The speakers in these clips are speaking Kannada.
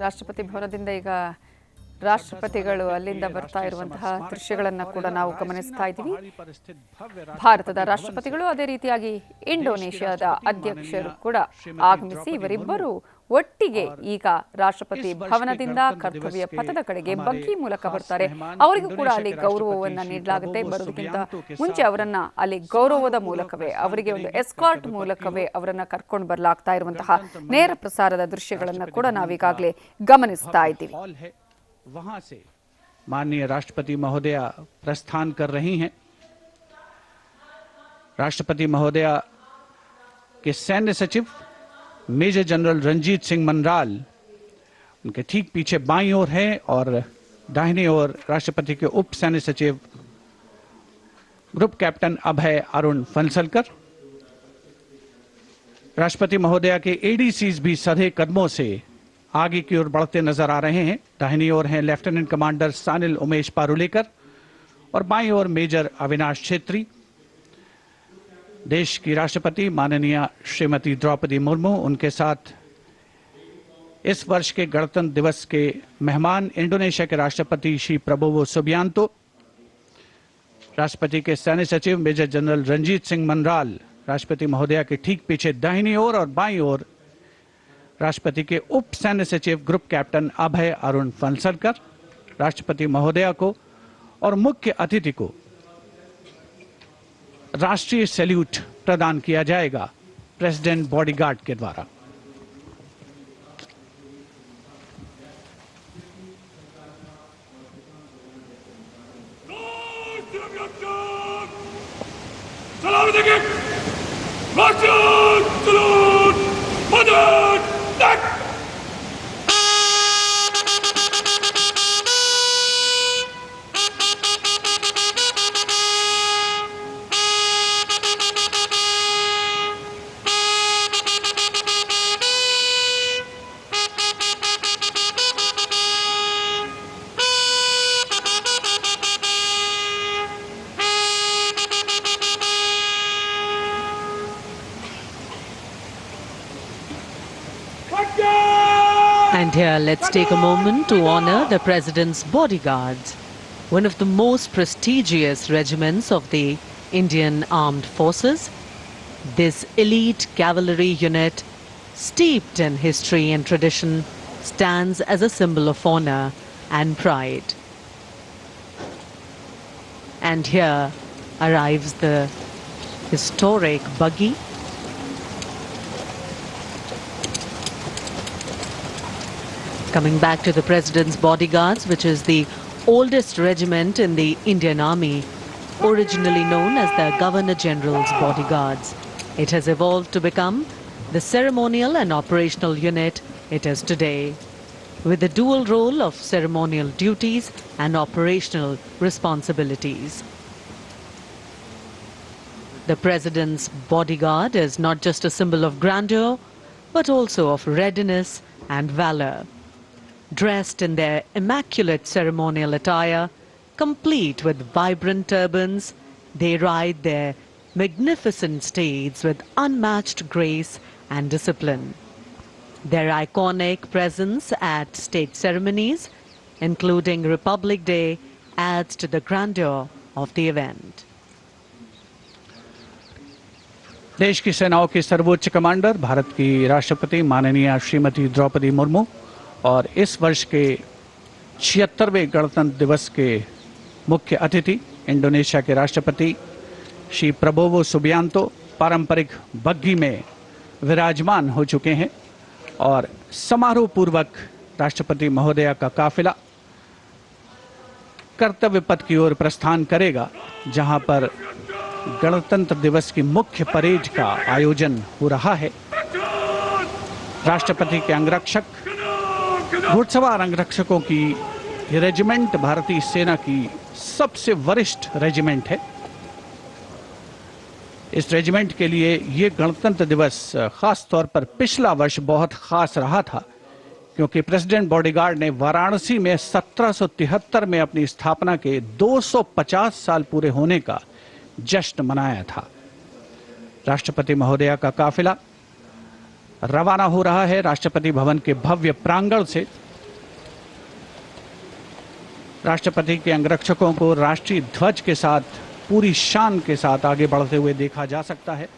ರಾಷ್ಟ್ರಪತಿ ಭವನದಿಂದ ಈಗ ರಾಷ್ಟ್ರಪತಿಗಳು ಅಲ್ಲಿಂದ ಬರ್ತಾ ಇರುವಂತಹ ದೃಶ್ಯಗಳನ್ನ ಕೂಡ ನಾವು ಗಮನಿಸ್ತಾ ಇದ್ದೀವಿ. ಭಾರತದ ರಾಷ್ಟ್ರಪತಿಗಳು ಅದೇ ರೀತಿಯಾಗಿ ಇಂಡೋನೇಷ್ಯಾದ ಅಧ್ಯಕ್ಷರು ಕೂಡ ಆಗಮಿಸಿ ಇವರಿಬ್ಬರು ಒಟ್ಟಿಗೆ ಈಗ ರಾಷ್ಟ್ರಪತಿ ಭವನದಿಂದ ಕರ್ತವ್ಯ ಪಥದ ಕಡೆಗೆ ಬಗ್ಗಿ ಮೂಲಕ ಬರ್ತಾರೆ ಅವರಿಗೂ ಕೂಡ ಅಲ್ಲಿ ಗೌರವವನ್ನ ನೀಡಲಾಗುತ್ತೆ ಬರೋದಕ್ಕಿಂತ ಮುಂಚೆ ಅವರನ್ನ ಅಲ್ಲಿ ಗೌರವದ ಮೂಲಕವೇ ಅವರಿಗೆ ಒಂದು ಎಸ್ಕಾರ್ಟ್ ಮೂಲಕವೇ ಅವರನ್ನ ಕರ್ಕೊಂಡು ಬರಲಾಗ್ತಾ ಇರುವಂತಹ ನೇರ ಪ್ರಸಾರದ ದೃಶ್ಯಗಳನ್ನ ಕೂಡ ನಾವೀಗಾಗಲೇ ಗಮನಿಸ್ತಾ ಇದ್ದೀವಿ हॉल है वहां से माननीय राष्ट्रपति महोदया प्रस्थान कर रही हैं राष्ट्रपति महोदया के सैन्य सचिव मेजर जनरल रंजीत सिंह मनराल उनके ठीक पीछे बाई ओर हैं और दाहिनी ओर राष्ट्रपति के उप सैन्य सचिव, ग्रुप कैप्टन अभय अरुण फंसलकर राष्ट्रपति महोदया के एडीसीज भी सधे कदमों से आगे की ओर बढ़ते नज़र आ रहे हैं। दाहिनी ओर हैं लेफ्टिनेंट कमांडर सानिल उमेश पारुलेकर और बाई ओर मेजर अविनाश छेत्री। देश की राष्ट्रपति माननीय श्रीमती द्रौपदी मुर्मू, उनके साथ इस वर्ष के गणतंत्र दिवस के मेहमान इंडोनेशिया के राष्ट्रपति श्री प्रबोवो सुबियांतो, राष्ट्रपति के सैन्य सचिव मेजर जनरल रंजीत सिंह मनराल, राष्ट्रपति महोदया के ठीक पीछे दाहिनी ओर और बाईं ओर, राष्ट्रपति के उप सैन्य सचिव ग्रुप कैप्टन अभय अरुण फंसलकर राष्ट्रपति महोदया को और मुख्य अतिथि को राष्ट्रीय सैल्यूट प्रदान किया जाएगा प्रेसिडेंट बॉडीगार्ड के द्वारा Salaamaaleykum. Marching salute. Mother. Here, let's take a moment to honor the President's bodyguards, one of the most prestigious regiments of the Indian Armed Forces. This elite cavalry unit, steeped in history and tradition, stands as a symbol of honor and pride. And here arrives the historic buggy Coming back to the President's Bodyguards, which is the oldest regiment in the Indian Army, originally known as the Governor General's Bodyguards. It has evolved to become the ceremonial and operational unit it is today, with the dual role of ceremonial duties and operational responsibilities. The President's bodyguard is not just a symbol of grandeur, but also of readiness and valor dressed in their immaculate ceremonial attire, complete with vibrant turbans, they ride their magnificent steeds with unmatched grace and discipline. Their iconic presence at state ceremonies, including Republic Day, adds to the grandeur of the event. देश की सेनाओं की सर्वोच्च कमांडर भारत की राष्ट्रपति माननीय श्रीमती द्रौपदी मुर्मू और इस वर्ष के छिहत्तरवें गणतंत्र दिवस के मुख्य अतिथि इंडोनेशिया के राष्ट्रपति श्री प्रबोवो सुबियांतो पारंपरिक बग्घी में विराजमान हो चुके हैं और समारोह पूर्वक राष्ट्रपति महोदया का काफिला कर्तव्य पथ की ओर प्रस्थान करेगा, जहाँ पर गणतंत्र दिवस की मुख्य परेड का आयोजन हो रहा है। राष्ट्रपति के अंगरक्षक घुड़सवार अंगरक्षकों की ये रेजिमेंट, भारतीय सेना की सबसे वरिष्ठ रेजिमेंट है। इस रेजिमेंट के लिए ये गणतंत्र दिवस खास तौर पर पिछला वर्ष बहुत खास रहा था, क्योंकि प्रेसिडेंट बॉडीगार्ड ने वाराणसी में 1773 में अपनी स्थापना के 250 साल पूरे होने का जश्न मनाया था। राष्ट्रपति महोदया का काफिला रवाना हो रहा है राष्ट्रपति भवन के भव्य प्रांगण से। राष्ट्रपति के अंगरक्षकों को राष्ट्रीय ध्वज के साथ, पूरी शान के साथ आगे बढ़ते हुए देखा जा सकता है।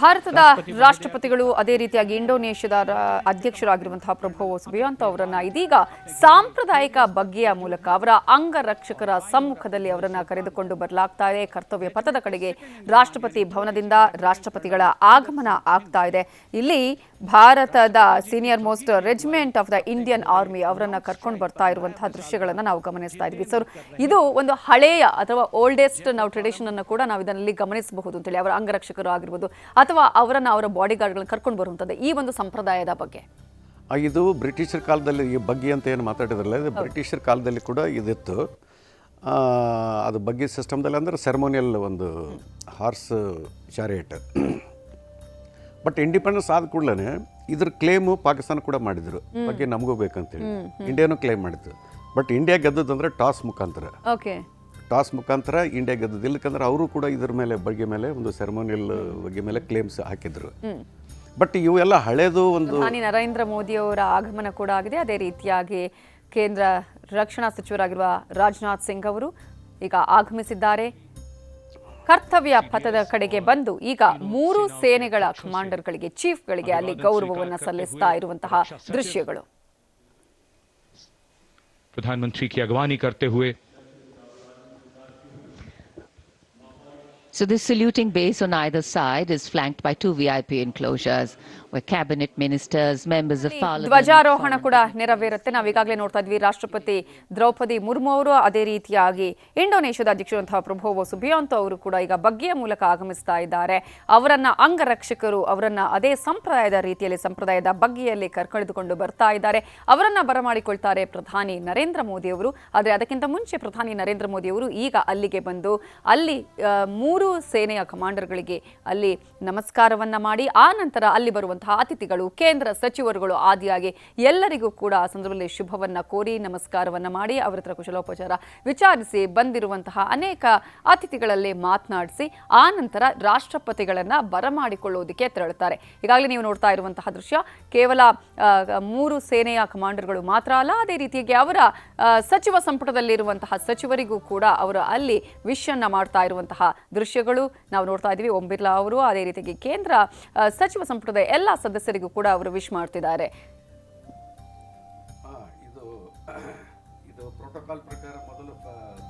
ಭಾರತದ ರಾಷ್ಟ್ರಪತಿಗಳು ಅದೇ ರೀತಿಯಾಗಿ ಇಂಡೋನೇಷ್ಯಾದ ಅಧ್ಯಕ್ಷರಾಗಿರುವಂತಹ ಪ್ರಭು ಸುಬಿಯಾಂತೋ ಅವರನ್ನ ಇದೀಗ ಸಾಂಪ್ರದಾಯಿಕ ಬಗ್ಗೆಯ ಮೂಲಕ ಅವರ ಅಂಗರಕ್ಷಕರ ಸಮ್ಮುಖದಲ್ಲಿ ಅವರನ್ನ ಕರೆದುಕೊಂಡು ಬರಲಾಗ್ತಾ ಇದೆ. ಕರ್ತವ್ಯ ಪಥದ ಕಡೆಗೆ ರಾಷ್ಟ್ರಪತಿ ಭವನದಿಂದ ರಾಷ್ಟ್ರಪತಿಗಳ ಆಗಮನ ಆಗ್ತಾ ಇದೆ. ಇಲ್ಲಿ ಭಾರತದ senior most regiment of the Indian army ಅವರನ್ನ ಕರ್ಕೊಂಡು ಬರ್ತಾ ಇರುವಂತಹ ದೃಶ್ಯಗಳನ್ನ ನಾವು ಗಮನಿಸ್ತಾ ಇದ್ವಿ. ಸರ್ ಇದು ಒಂದು ಹಳೆಯ ಅಥವಾ ಓಲ್ಡೆಸ್ಟ್ ನಾವು ಟ್ರೆಡಿಷನ್ ಅನ್ನು ಕೂಡ ನಾವು ಇದರಲ್ಲಿ ಗಮನಿಸಬಹುದು ಅಂತೇಳಿ ಅವರ ಅಂಗರಕ್ಷಕರು ಆಗಿರ್ಬೋದು ಅಥವಾ ಅವರನ್ನು ಅವರ ಬಾಡಿ ಗಾರ್ಡ್ಗಳನ್ನ ಕರ್ಕೊಂಡು ಬರುವಂಥದ್ದು ಈ ಒಂದು ಸಂಪ್ರದಾಯದ ಬಗ್ಗೆ? ಇದು ಬ್ರಿಟಿಷರ ಕಾಲದಲ್ಲಿ ಈ ಬಗ್ಗೆ ಅಂತ ಏನು ಮಾತಾಡಿದ್ರಲ್ಲ ಇದು ಬ್ರಿಟಿಷರ ಕಾಲದಲ್ಲಿ ಕೂಡ ಇದಿತ್ತು. ಅದು ಬಗ್ಗೆ ಸಿಸ್ಟಮ್ದಲ್ಲಿ ಅಂದರೆ ಸೆರೆಮೋನಿಯಲ್ ಒಂದು ಹಾರ್ಸ್ ಚಾರಿಯಟ್ ಬಟ್ ಇಂಡಿಪೆಂಡೆನ್ಸ್ ಆದ ಕೂಡಲೇ ಇದ್ರ ಕ್ಲೇಮು ಪಾಕಿಸ್ತಾನ ಕೂಡ ಮಾಡಿದ್ರು. ಬಗ್ಗೆ ನಮಗೂ ಬೇಕಂತೇಳಿ. ಇಂಡಿಯಾನು ಕ್ಲೇಮ್ ಮಾಡಿದ್ರು. ಬಟ್ ಇಂಡಿಯಾ ಗೆದ್ದದಂದ್ರೆ ಟಾಸ್ ಮುಖಾಂತರ. ಓಕೆ ಟಾಸ್ ಮುಖಾಂತರ ಇಂಡಿಯಾ ಗೆದ್ದದ್ದು. ಇಲ್ಲಕಂದ್ರೆ ಅವರು ಕೂಡ ಇದ್ರ ಮೇಲೆ ಬಗ್ಗೆ ಮೇಲೆ ಒಂದು ಸೆರೆಮೋನಿಯಲ್ ಬಗ್ಗೆ ಮೇಲೆ ಕ್ಲೇಮ್ಸ್ ಹಾಕಿದ್ರು. ಬಟ್ ಇವೆಲ್ಲ ಹಳೇದು ಒಂದು ನರೇಂದ್ರ ಮೋದಿ ಅವರ ಆಗಮನ ಕೂಡ ಆಗಿದೆ. ಅದೇ ರೀತಿಯಾಗಿ ಕೇಂದ್ರ ರಕ್ಷಣಾ ಸಚಿವರಾಗಿರುವ ರಾಜನಾಥ್ ಸಿಂಗ್ ಅವರು ಈಗ ಆಗಮಿಸಿದ್ದಾರೆ. ಕರ್ತವ್ಯ ಪಥದ ಕಡೆಗೆ ಬಂದು ಈಗ ಮೂರು ಸೇನೆಗಳ ಕಮಾಂಡರ್ ಗಳಿಗೆ ಕಮಾಂಡರ್ಗಳಿಗೆ ಚೀಫ್ಗಳಿಗೆ ಅಲ್ಲಿ ಗೌರವವನ್ನು ಸಲ್ಲಿಸ್ತಾ ಇರುವಂತಹ ದೃಶ್ಯಗಳು. ಪ್ರಧಾನಮಂತ್ರಿ ಅಗವಾನಿ ಕರ್ತೆ So this saluting base on either side is flanked by two VIP enclosures where ministers members of parliament ಧ್ವಜಾರೋಹಣ ಕೂಡ ನೆರವೇರುತ್ತೆ. ನಾವು ಈಗಾಗಲೇ ನೋಡ್ತಾ ಇದ್ವಿ ರಾಷ್ಟ್ರಪತಿ ದ್ರೌಪದಿ ಮುರ್ಮು ಅವರು ಅದೇ ರೀತಿಯಾಗಿ ಇಂಡೋನೇಷ್ಯಾದ ಅಧ್ಯಕ್ಷರಂತಹ ಪ್ರಭೋವೋ ಸುಬಿಯಾಂತೋ ಅವರು ಕೂಡ ಈಗ ಬಗ್ಗೆಯ ಮೂಲಕ ಆಗಮಿಸ್ತಾ ಇದ್ದಾರೆ. ಅವರನ್ನ ಅಂಗರಕ್ಷಕರು ಅವರನ್ನ ಅದೇ ಸಂಪ್ರದಾಯದ ರೀತಿಯಲ್ಲಿ ಸಂಪ್ರದಾಯದ ಬಗ್ಗೆಯಲ್ಲಿ ಕರ್ಕಳೆದುಕೊಂಡು ಬರ್ತಾ ಇದ್ದಾರೆ. ಅವರನ್ನ ಬರಮಾಡಿಕೊಳ್ತಾರೆ ಪ್ರಧಾನಿ ನರೇಂದ್ರ ಮೋದಿ ಅವರು. ಆದರೆ ಅದಕ್ಕಿಂತ ಮುಂಚೆ ಪ್ರಧಾನಿ ನರೇಂದ್ರ ಮೋದಿ ಅವರು ಈಗ ಅಲ್ಲಿಗೆ ಬಂದು ಅಲ್ಲಿ ಮೂರು ಸೇನೆಯ ಕಮಾಂಡರ್ಗಳಿಗೆ ಅಲ್ಲಿ ನಮಸ್ಕಾರವನ್ನ ಮಾಡಿ ಆ ನಂತರ ಅಲ್ಲಿ ಬರುವಂತಹ ಅತಿಥಿಗಳು, ಕೇಂದ್ರ ಸಚಿವರುಗಳು ಆದಿಯಾಗಿ ಎಲ್ಲರಿಗೂ ಕೂಡ ಆ ಸಂದರ್ಭದಲ್ಲಿ ಶುಭವನ್ನ ಕೋರಿ ನಮಸ್ಕಾರವನ್ನ ಮಾಡಿ ಅವರ ಹತ್ರ ಕುಶಲೋಪಚಾರ ವಿಚಾರಿಸಿ ಬಂದಿರುವಂತಹ ಅನೇಕ ಅತಿಥಿಗಳಲ್ಲಿ ಮಾತನಾಡಿಸಿ, ಆ ನಂತರ ರಾಷ್ಟ್ರಪತಿಗಳನ್ನ ಬರಮಾಡಿಕೊಳ್ಳುವುದಕ್ಕೆ ತೆರಳುತ್ತಾರೆ. ಈಗಾಗಲೇ ನೀವು ನೋಡ್ತಾ ಇರುವಂತಹ ದೃಶ್ಯ, ಕೇವಲ ಮೂರು ಸೇನೆಯ ಕಮಾಂಡರ್ಗಳು ಮಾತ್ರ ಅಲ್ಲ, ಅದೇ ರೀತಿಯಾಗಿ ಅವರ ಸಚಿವ ಸಂಪುಟದಲ್ಲಿರುವಂತಹ ಸಚಿವರಿಗೂ ಕೂಡ ಅವರು ಅಲ್ಲಿ ವಿಶ್ ಅನ್ನ ಮಾಡ್ತಾ ಇರುವಂತಹ ದೃಶ್ಯಗಳು ನಾವು ನೋಡ್ತಾ ಇದ್ದೀವಿ. ಓಂ ಬಿರ್ಲಾ ಅವರು, ಅದೇ ರೀತಿಯಾಗಿ ಕೇಂದ್ರ ಸಚಿವ ಸಂಪುಟದ ಎಲ್ಲ ಸದಸ್ಯರಿಗೂ ಕೂಡ ಅವರು ವಿಶ್ ಮಾಡ್ತಿದ್ದಾರೆ. ಪ್ರೋಟೋಕಾಲ್ ಪ್ರಕಾರ ಮೊದಲು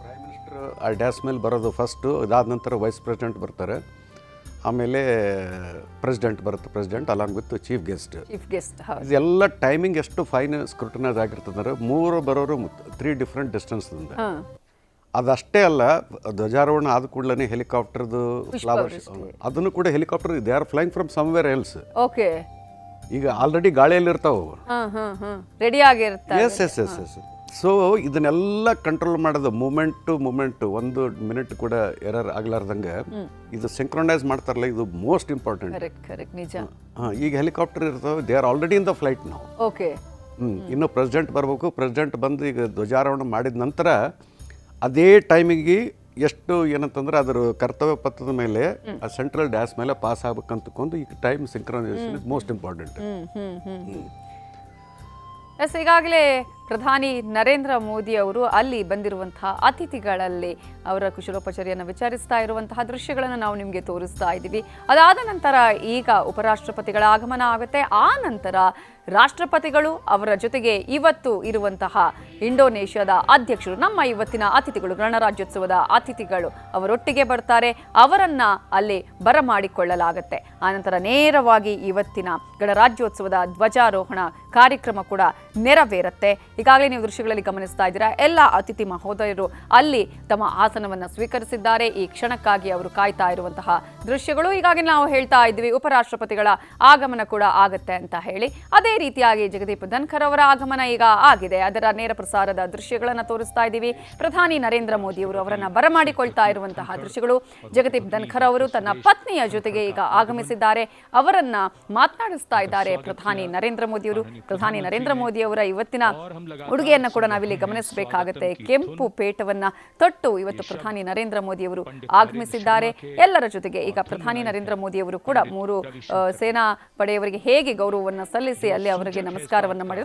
ಪ್ರೈಮ್ ಮಿನಿಸ್ಟರ್ ಆ ಡ್ಯಾಸ್ ಮೇಲೆ ಬರೋದು ಫಸ್ಟು ಇದಾದ ನಂತರ ವೈಸ್ ಪ್ರೆಸಿಡೆಂಟ್ ಬರ್ತಾರೆ. ಆಮೇಲೆ ಪ್ರೆಸಿಡೆಂಟ್ ಬರುತ್ತೆ president along with chief guest chief guest ಇದೆಲ್ಲ ಟೈಮಿಂಗ್ ಎಷ್ಟು ಫೈನ್ ಸ್ಕ್ರೂಟನೈಸ್ ಆಗಿರ್ತದಂದ್ರೆ ಮೂರು ಬರೋರು ತ್ರೀ ಡಿಫ್ರೆಂಟ್ ಡಿಸ್ಟೆನ್ಸ್ದಿಂದ ಅದಷ್ಟೇ ಅಲ್ಲ ಧ್ವಜಾರೋಹಣ ಆದ ಕೂಡಲೇ ಹೆಲಿಕಾಪ್ಟರ್ದು ಫ್ಲವರ್ ಅದನ್ನು ಕೂಡ helicopter they are flying from somewhere else okay ಈಗ ಆಲ್ರೆಡಿ ಗಾಳಿಯಲ್ಲಿ ಇರ್ತಾವ ready ಆಗಿರ್ತಾವೆ yes yes yes yes so ಇದನ್ನೆಲ್ಲ ಕಂಟ್ರೋಲ್ ಮಾಡೋದು ಮೂಮೆಂಟ್ ಮೂಮೆಂಟು ಒಂದು ಮಿನಿಟ್ ಕೂಡ ಎರರ್ ಆಗ್ಲಾರ್ದಂಗೆ ಇದು ಸಿಂಕ್ರೊನೈಸ್ ಮಾಡ್ತಾರಲ್ಲ ಇದು ಮೋಸ್ಟ್ ಇಂಪಾರ್ಟೆಂಟ್ ನಿಜ. ಹಾಂ ಈಗ ಹೆಲಿಕಾಪ್ಟರ್ ಇರ್ತಾವೆ they are already in the flight ನಾವು ಓಕೆ ಇನ್ನು ಪ್ರೆಸಿಡೆಂಟ್ ಬರಬೇಕು ಪ್ರೆಸಿಡೆಂಟ್ ಬಂದು ಈಗ ಧ್ವಜಾರೋಹಣ ಮಾಡಿದ ನಂತರ ಅದೇ ಟೈಮಿಗೆ ಎಷ್ಟು ಏನಂತಂದ್ರೆ ಅದರ ಕರ್ತವ್ಯ ಪತ್ರದ ಮೇಲೆ ಆ ಸೆಂಟ್ರಲ್ ಡ್ಯಾಸ್ ಮೇಲೆ ಪಾಸ್ ಆಗ್ಬೇಕಂತಕೊಂಡು ಈಗ time synchronisation is most important yes ಈಗಾಗಲೇ ಪ್ರಧಾನಿ ನರೇಂದ್ರ ಮೋದಿ ಅವರು ಅಲ್ಲಿ ಬಂದಿರುವಂತಹ ಅತಿಥಿಗಳಲ್ಲಿ ಅವರ ಕುಶಲೋಪಚಾರಿಯನ್ನು ವಿಚಾರಿಸ್ತಾ ಇರುವಂತಹ ದೃಶ್ಯಗಳನ್ನು ನಾವು ನಿಮಗೆ ತೋರಿಸ್ತಾ ಇದ್ದೀವಿ. ಅದಾದ ನಂತರ ಈಗ ಉಪರಾಷ್ಟ್ರಪತಿಗಳ ಆಗಮನ ಆಗುತ್ತೆ. ಆ ನಂತರ ರಾಷ್ಟ್ರಪತಿಗಳು ಅವರ ಜೊತೆಗೆ ಇವತ್ತು ಇರುವಂತಹ ಇಂಡೋನೇಷ್ಯಾದ ಅಧ್ಯಕ್ಷರು, ನಮ್ಮ ಇವತ್ತಿನ ಅತಿಥಿಗಳು, ಗಣರಾಜ್ಯೋತ್ಸವದ ಅತಿಥಿಗಳು ಅವರೊಟ್ಟಿಗೆ ಬರ್ತಾರೆ. ಅವರನ್ನ ಅಲ್ಲಿ ಬರಮಾಡಿಕೊಳ್ಳಲಾಗುತ್ತೆ. ಆನಂತರ ನೇರವಾಗಿ ಇವತ್ತಿನ ಗಣರಾಜ್ಯೋತ್ಸವದ ಧ್ವಜಾರೋಹಣ ಕಾರ್ಯಕ್ರಮ ಕೂಡ ನೆರವೇರುತ್ತೆ. ಈಗಾಗಲೇ ನೀವು ದೃಶ್ಯಗಳಲ್ಲಿ ಗಮನಿಸ್ತಾ ಇದ್ದೀರಾ, ಎಲ್ಲ ಅತಿಥಿ ಮಹೋದಯರು ಅಲ್ಲಿ ತಮ್ಮ ಆಸನವನ್ನ ಸ್ವೀಕರಿಸಿದ್ದಾರೆ. ಈ ಕ್ಷಣಕ್ಕಾಗಿ ಅವರು ಕಾಯ್ತಾ ಇರುವಂತಹ ದೃಶ್ಯಗಳು ಈಗಾಗಿ ನಾವು ಹೇಳ್ತಾ ಇದ್ವಿ ಉಪರಾಷ್ಟ್ರಪತಿಗಳ ಆಗಮನ ಕೂಡ ಆಗತ್ತೆ ಅಂತ ಹೇಳಿ. ಅದೇ ರೀತಿಯಾಗಿ ಜಗದೀಪ್ ಧನ್ಖರ್ ಅವರ ಆಗಮನ ಈಗ ಆಗಿದೆ. ಅದರ ನೇರ ಪ್ರಸಾರದ ದೃಶ್ಯಗಳನ್ನು ತೋರಿಸ್ತಾ ಇದ್ದೀವಿ. ಪ್ರಧಾನಿ ನರೇಂದ್ರ ಮೋದಿ ಅವರು ಅವರನ್ನ ಬರಮಾಡಿಕೊಳ್ತಾ ಇರುವಂತಹ ದೃಶ್ಯಗಳು. ಜಗದೀಪ್ ಧನ್ಖರ್ ಅವರು ತನ್ನ ಪತ್ನಿಯ ಜೊತೆಗೆ ಈಗ ಆಗಮಿಸಿದ್ದಾರೆ. ಅವರನ್ನ ಮಾತನಾಡಿಸ್ತಾ ಇದ್ದಾರೆ ಪ್ರಧಾನಿ ನರೇಂದ್ರ ಮೋದಿ ಅವರು. ಪ್ರಧಾನಿ ನರೇಂದ್ರ ಮೋದಿ ಅವರ ಇವತ್ತಿನ ಉಡುಗೆಯನ್ನು ಕೂಡ ನಾವಿಲ್ಲಿ ಗಮನಿಸಬೇಕಾಗುತ್ತೆ. ಕೆಂಪು ಪೇಟವನ್ನ ತೊಟ್ಟು ಇವತ್ತು ಪ್ರಧಾನಿ ನರೇಂದ್ರ ಮೋದಿ ಅವರು ಆಗಮಿಸಿದ್ದಾರೆ. ಎಲ್ಲರ ಜೊತೆಗೆ ಈಗ ಪ್ರಧಾನಿ ನರೇಂದ್ರ ಮೋದಿ ಅವರು ಕೂಡ ಮೂರು ಸೇನಾ ಪಡೆಯವರಿಗೆ ಹೇಗೆ ಗೌರವವನ್ನು ಸಲ್ಲಿಸಿ ಅಲ್ಲಿ ಅವರಿಗೆ ನಮಸ್ಕಾರವನ್ನು ಮಾಡಿದ್ರು.